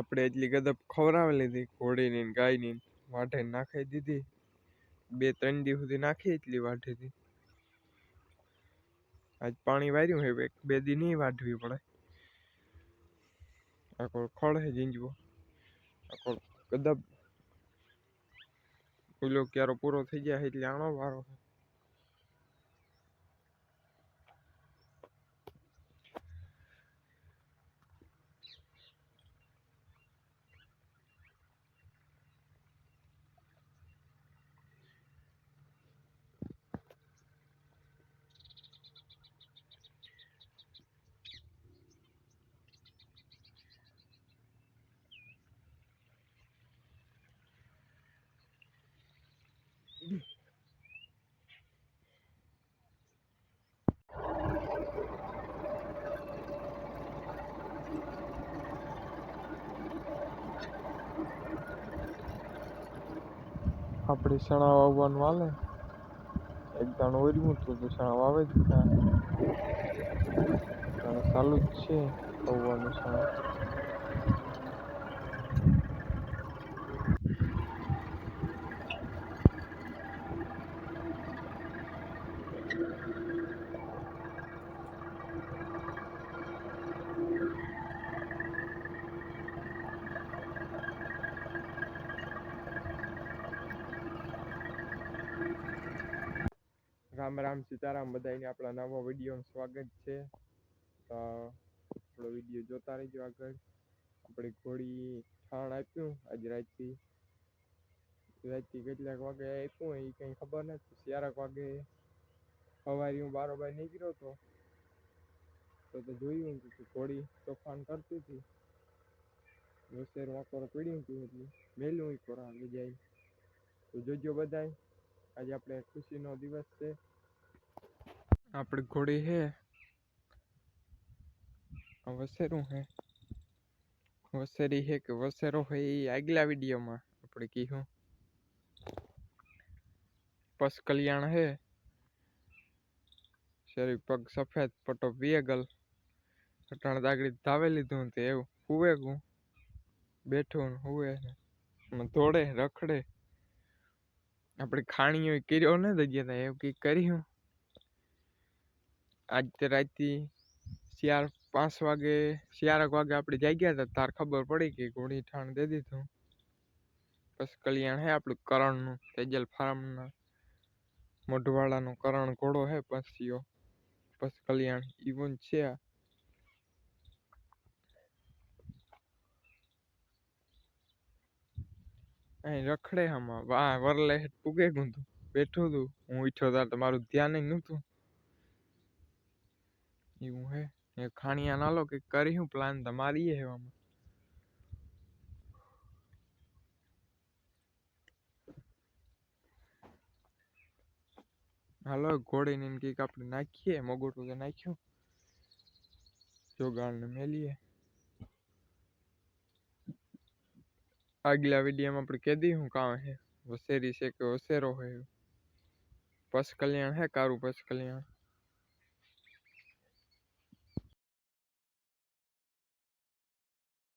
આપણે એટલી ગદબ ખવડાવી લીધી ઘોડીની ને ગાયની વાઢે નાખી દીધી બે ત્રણ દિવસ સુધી નાખી એટલી વાઢીથી આજ પાણી વાર્યું એક બે દી નહીં વાઢવી પડે આખો ખડ હે જીંજવો આખો ગદપ ઓલો ક્યારો પૂરો થઈ જાય એટલે આણો વારો આપણે ચણા વાવવાનું હાલે એક દાણું ઓર્યું હતું તો ચણા વાવે જ ચાલુ જ છે વાવવાનું ચણા રામ રામ સીતારામ બધાને આપણા નવા વિડીયોમાં સ્વાગત છે તો આપણો વિડીયો જોતા રહેજો આગળ આપણે ઘોડી ખાણ આપ્યું આજ રાતથી રાતથી કેટલાક વાગે આપ્યું એ કંઈ ખબર નથી ચારક વાગે સવારે હું બારોબાર નીકળ્યો હતો તો તો જોયું કે ઘોડી તોફાન કરતી હતી દોસ્તેર વાંકોર પીડ્યું હતું એટલે વહેલું કોરા આવી જાય તો જોજો બધાય આજે આપણે ખુશીનો દિવસ છે આપડે ઘોડી છે અવસરું છે વોસરઈ રે વોસરો રહી આગલા વિડિયોમાં આપણે કીશું પસ કલ્યાણ છે શરીર પગ સફેદ પટો વીએગલ સટાળ દાગડી ધાવે લીધું તે હું હુવેકુ બેઠું હુંવે છે મને થોડે રખડે આપણે ખાણીયો કર્યો ને જગ્યા ત્યાં એ કે કરી હું આજ રાતથી ચાર પાંચ વાગે ચારક વાગે આપણે જઈ ગયા હતા તાર ખબર પડી કે ઘોડી ઠાણ દે દીધું બસ કલ્યાણ હે આપણું કરણનું તેજલ ફાર્મના મોઢવાળાનો કરણ ઘોડો હે પસીઓ બસ કલ્યાણ ઈવન છે અહીં રખડે હમ વા વરલે પૂગે ગુંતું બેઠું હતું હું ઈઠો તાર તમારું ધ્યાન નહોતું यूं है ये ना लो कर प्लान तो मारिए है हेलो घोड़े ने इनकी कपड़े नाखी है मगोट के नाखियो जो गाल ने है अगला वीडियो में अपने कह दी हूँ कहाँ है वसेरी से वसेरो है पश कल्याण है कारू पश कल्याण